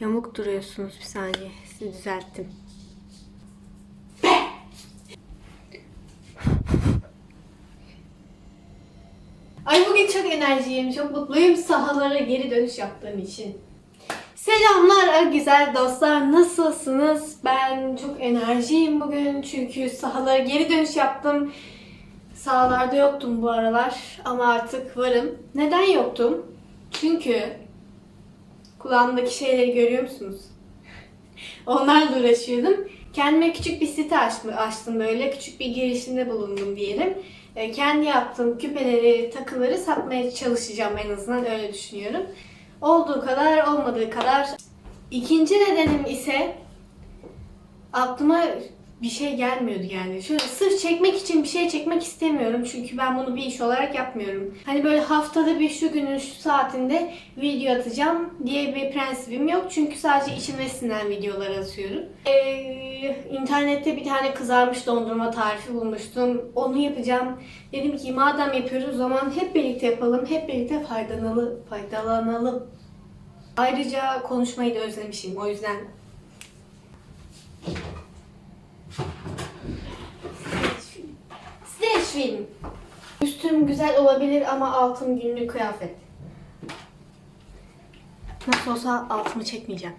Yamuk duruyorsunuz bir saniye. Sizi düzelttim. Ay bugün çok enerjiyim, çok mutluyum sahalara geri dönüş yaptığım için. Selamlar güzel dostlar, nasılsınız? Ben çok enerjiyim bugün çünkü sahalara geri dönüş yaptım. Sahalarda yoktum bu aralar ama artık varım. Neden yoktum? Çünkü kulağımdaki şeyleri görüyor musunuz? Onlarla uğraşıyordum. Kendime küçük bir site açtım, açtım böyle. Küçük bir girişimde bulundum diyelim. E, Kendi yaptığım küpeleri, takıları satmaya çalışacağım en azından öyle düşünüyorum. Olduğu kadar, olmadığı kadar. İkinci nedenim ise aklıma bir şey gelmiyordu yani. Şöyle sırf çekmek için bir şey çekmek istemiyorum. Çünkü ben bunu bir iş olarak yapmıyorum. Hani böyle haftada bir şu günün şu saatinde video atacağım diye bir prensibim yok. Çünkü sadece içime sinen videolar atıyorum. Ee, internette bir tane kızarmış dondurma tarifi bulmuştum. Onu yapacağım. Dedim ki madem yapıyoruz o zaman hep birlikte yapalım. Hep birlikte faydalanalım. faydalanalım. Ayrıca konuşmayı da özlemişim. O yüzden Streç film. Üstüm güzel olabilir ama altım günlük kıyafet. Nasıl olsa altımı çekmeyeceğim.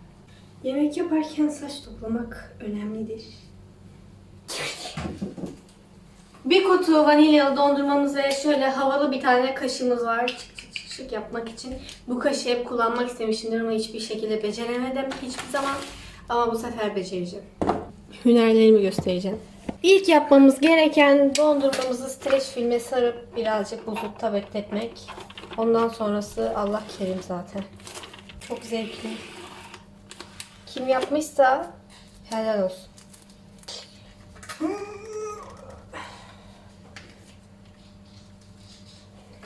Yemek yaparken saç toplamak önemlidir. Bir kutu vanilyalı dondurmamız ve şöyle havalı bir tane kaşığımız var. Çık çık çık çık yapmak için. Bu kaşığı hep kullanmak istemişimdir ama hiçbir şekilde beceremedim hiçbir zaman. Ama bu sefer becereceğim. Hünerlerimi göstereceğim. İlk yapmamız gereken dondurmamızı streç filme sarıp birazcık buzlukta bekletmek. Ondan sonrası Allah kerim zaten. Çok zevkli. Kim yapmışsa helal olsun.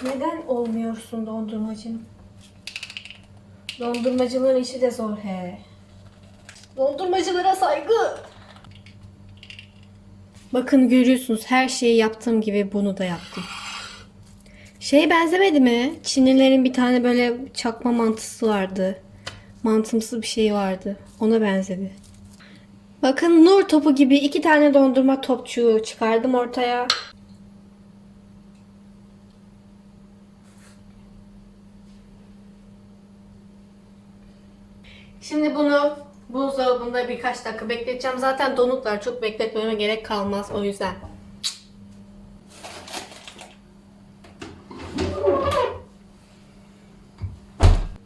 Neden olmuyorsun dondurmacım? Dondurmacıların işi de zor he. Dondurmacılara saygı. Bakın görüyorsunuz her şeyi yaptığım gibi bunu da yaptım. Şey benzemedi mi? Çinlilerin bir tane böyle çakma mantısı vardı. Mantımsı bir şey vardı. Ona benzedi. Bakın nur topu gibi iki tane dondurma topçuğu çıkardım ortaya. Şimdi bunu buzdolabında birkaç dakika bekleteceğim. Zaten donuklar çok bekletmeme gerek kalmaz o yüzden.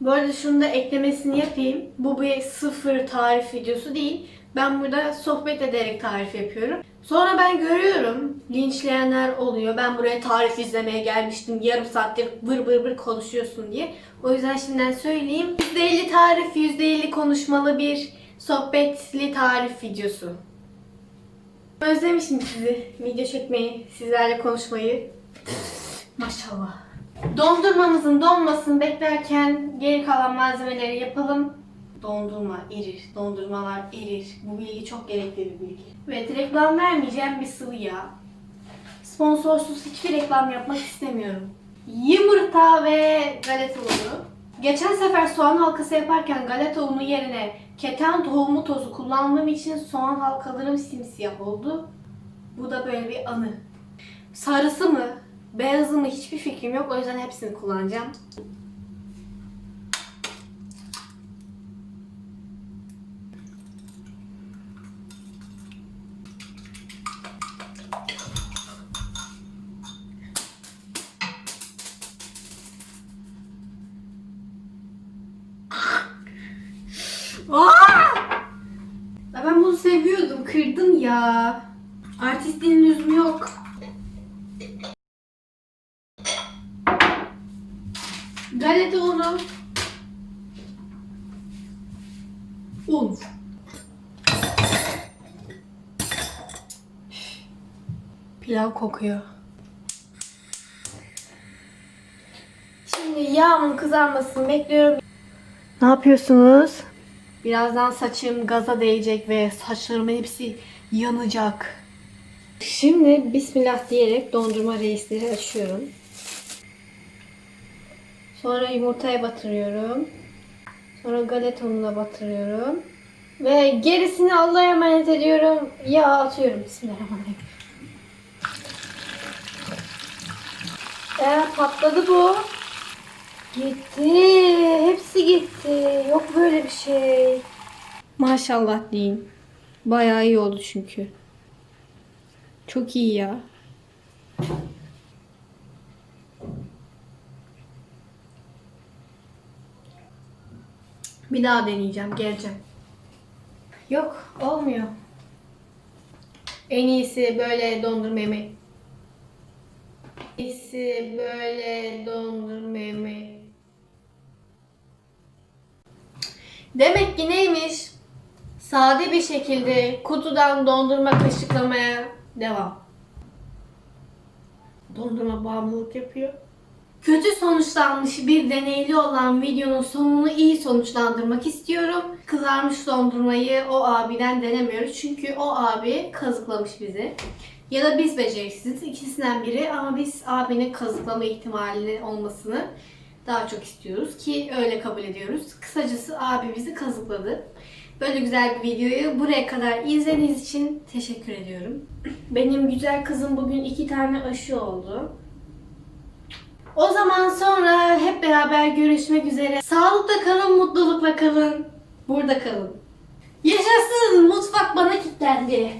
Bu arada şunu da eklemesini yapayım. Bu bir sıfır tarif videosu değil. Ben burada sohbet ederek tarif yapıyorum. Sonra ben görüyorum linçleyenler oluyor. Ben buraya tarif izlemeye gelmiştim. Yarım saattir vır vır vır konuşuyorsun diye. O yüzden şimdiden söyleyeyim. %50 tarif, %50 konuşmalı bir sohbetli tarif videosu. Özlemişim sizi. Video çekmeyi, sizlerle konuşmayı. Maşallah. Dondurmamızın donmasını beklerken geri kalan malzemeleri yapalım. Dondurma erir, dondurmalar erir. Bu bilgi çok gerekli bir bilgi. Evet, reklam vermeyeceğim bir sıvı yağ. Sponsorsuz hiçbir reklam yapmak istemiyorum. Yumurta ve galeta unu. Geçen sefer soğan halkası yaparken galeta unu yerine keten tohumu tozu kullandığım için soğan halkalarım simsiyah oldu. Bu da böyle bir anı. Sarısı mı, beyazı mı hiçbir fikrim yok. O yüzden hepsini kullanacağım. Ya. Artistliğin lüzumu yok. Galeta unu. Un. Pilav kokuyor. Şimdi yağımın kızarmasını bekliyorum. Ne yapıyorsunuz? Birazdan saçım gaza değecek ve saçlarımın hepsi yanacak. Şimdi bismillah diyerek dondurma reisleri açıyorum. Sonra yumurtaya batırıyorum. Sonra galeta ununa batırıyorum. Ve gerisini Allah'a emanet ediyorum. Yağ atıyorum. Bismillahirrahmanirrahim. Ee, patladı bu. Gitti. Hepsi gitti. Yok böyle bir şey. Maşallah deyin. Bayağı iyi oldu çünkü. Çok iyi ya. Bir daha deneyeceğim. Geleceğim. Yok. Olmuyor. En iyisi böyle dondurma yemeği. En iyisi böyle dondurma yemeği. Demek ki neymiş? Sade bir şekilde kutudan dondurma kaşıklamaya devam. Dondurma bağımlılık yapıyor. Kötü sonuçlanmış bir deneyli olan videonun sonunu iyi sonuçlandırmak istiyorum. Kızarmış dondurmayı o abiden denemiyoruz. Çünkü o abi kazıklamış bizi. Ya da biz beceriksiziz. ikisinden biri ama biz abinin kazıklama ihtimalinin olmasını daha çok istiyoruz ki öyle kabul ediyoruz. Kısacası abi bizi kazıkladı. Böyle güzel bir videoyu buraya kadar izlediğiniz için teşekkür ediyorum. Benim güzel kızım bugün iki tane aşı oldu. O zaman sonra hep beraber görüşmek üzere. Sağlıkla kalın, mutlulukla kalın. Burada kalın. Yaşasın! Mutfak bana kilitlendi.